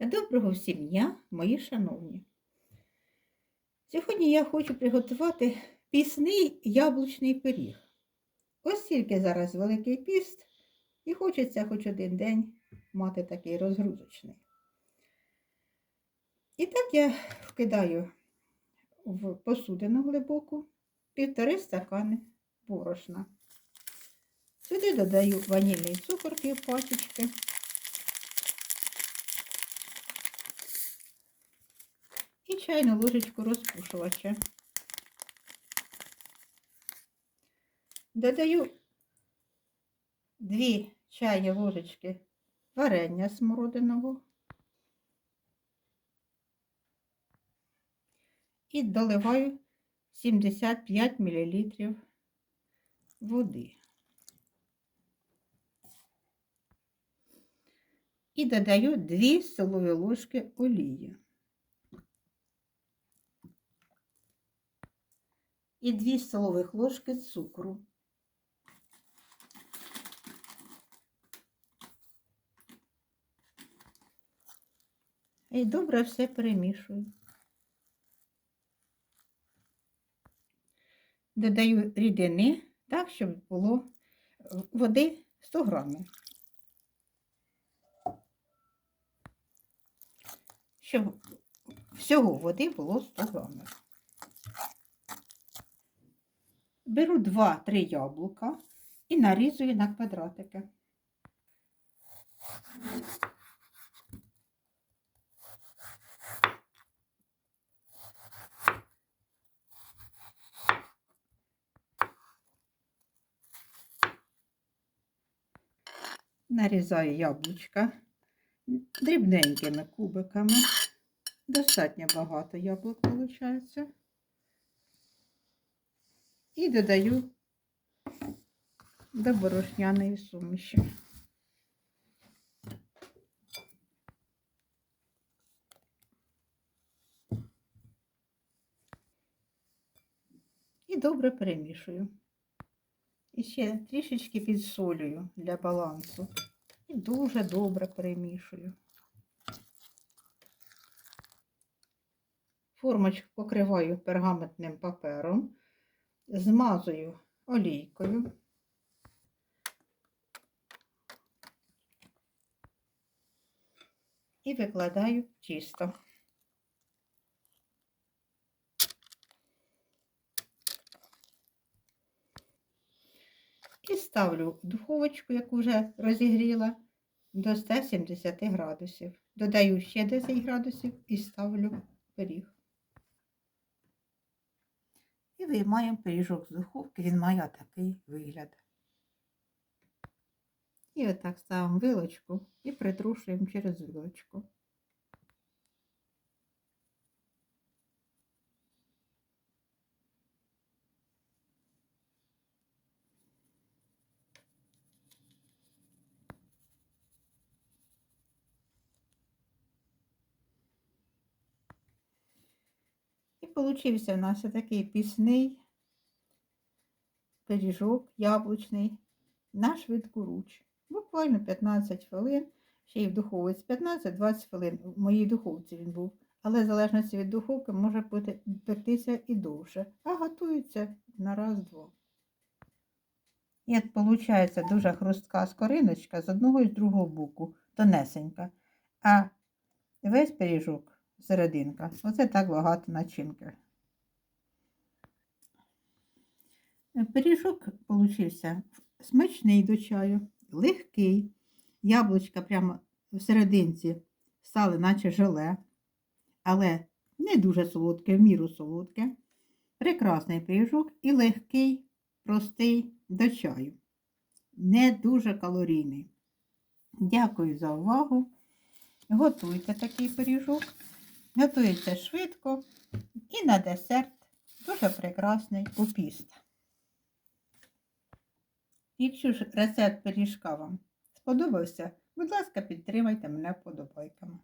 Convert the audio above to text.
Доброго всім дня, мої шановні. Сьогодні я хочу приготувати пісний яблучний пиріг. Ось тільки зараз Великий піст, і хочеться хоч один день мати такий розгрузочний. І так я вкидаю в посудину глибоку півтори стакани борошна. Сюди додаю ванільний цукор пів пачечки. Чайну ложечку розпушувача. Додаю 2 чайні ложечки варення смородиного і доливаю 75 мл води. І додаю 2 столові ложки олії. І 2 столових ложки цукру. І добре все перемішую. Додаю рідини так, щоб було води 100 грамів. Щоб всього води було 100 грамів. Беру 2-3 яблука і нарізую на квадратики. Нарізаю яблучка дрібненькими кубиками. Достатньо багато яблук виходить і додаю до борошняної суміші. І добре перемішую. І ще трішечки підсолюю для балансу. І дуже добре перемішую. Формочку покриваю пергаментним папером змазую олійкою. І викладаю тісто. І ставлю духовочку, яку вже розігріла, до 170 градусів. Додаю ще 10 градусів і ставлю пиріг. І виймаємо пиріжок з духовки, він має такий вигляд. І отак ставимо вилочку і притрушуємо через вилочку. Получився у нас такий пісний пиріжок яблучний на швидкоруч. Буквально 15 хвилин, ще й в духовці 15-20 хвилин. В моїй духовці він був. Але в залежності від духовки може пектися і довше. А готується на раз-два. І от виходить дуже хрустка скориночка з одного і з другого боку, тонесенька. А весь пиріжок серединка. Оце так багато начинки. Пиріжок получився смачний до чаю, легкий. Яблучка прямо в серединці стали, наче желе, але не дуже солодке, в міру солодке. Прекрасний пиріжок і легкий, простий до чаю. Не дуже калорійний. Дякую за увагу. Готуйте такий пиріжок. Готується швидко і на десерт дуже прекрасний купіст. Якщо ж рецепт пиріжка вам сподобався, будь ласка, підтримайте мене вподобайками.